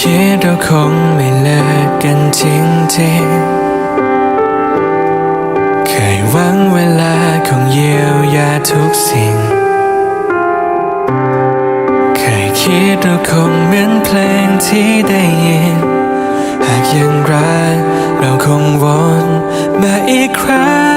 คิดเราคงไม่เลิกกันจริงๆเคยหวังเวลาคงเยียวยาทุกสิ่ง เคยคิดเราคงเหมือนเพลงที่ได้ยิน หากยังรักเราคงวนมาอีกครั้ง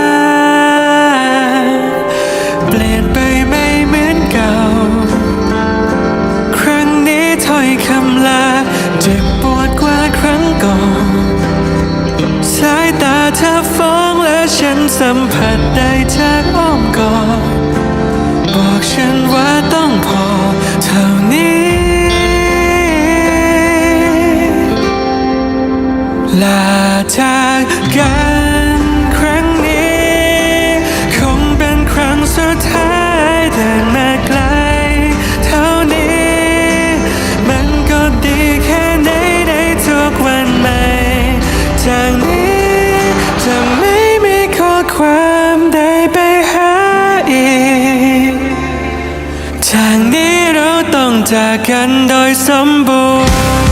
นสัมผัสได้จากอ้อมกอดบอกฉันว่าต้องพอเท่านี้ ลาจากกัน ความได้ไปหาอีกจากนี้เราต้องจากกันโดยสมบูรณ์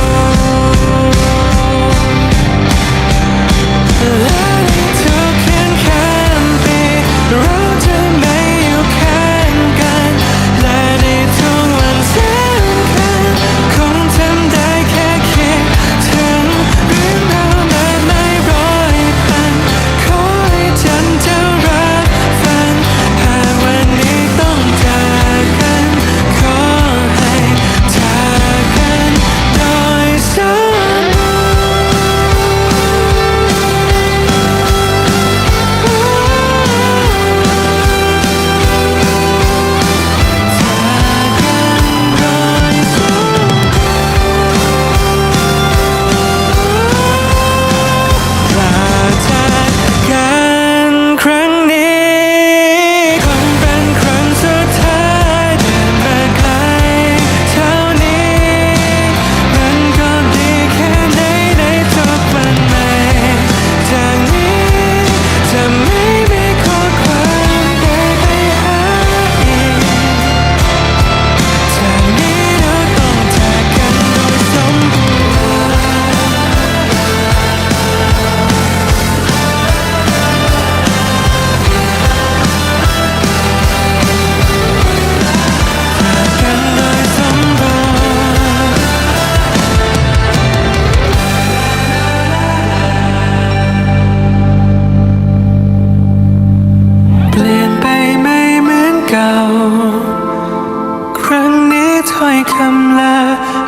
ครั้งนี้ถ้อยคำลา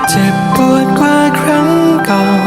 เจ็บปวดกว่าครั้งก่อน